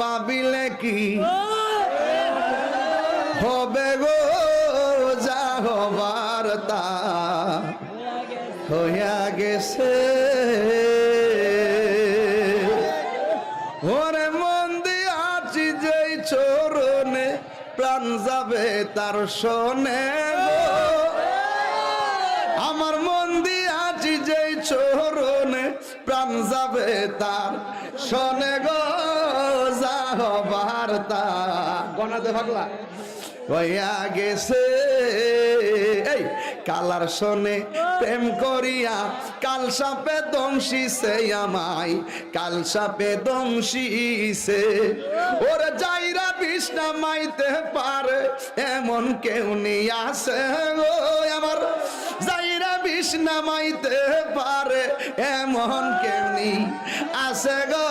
ভাবিলে কি হবে গো যা হবার তা? হইয়া গেছে। ওরে মন দিয়াছি যেই চরণে প্রাণ যাবে তার শোনে আমার মন দিয়াছি যেই চরণে প্রাণ যাবে তার শোনে গো। যা হবার তা গনাতে ভাগলা। হইয়া গেছে। এই, কালার শোনে প্রেম করিয়া, কাল সাপে দংশিছে আমায়, কাল সাপে দংশিছে। ওরে যাইরা বিষ্ণা মাইতে পারে, এমন কেউ নিয়ে আসে গো। আমার যাইরা বিষ্ণা মাইতে পারে, এমন কেউ নি আসে গো।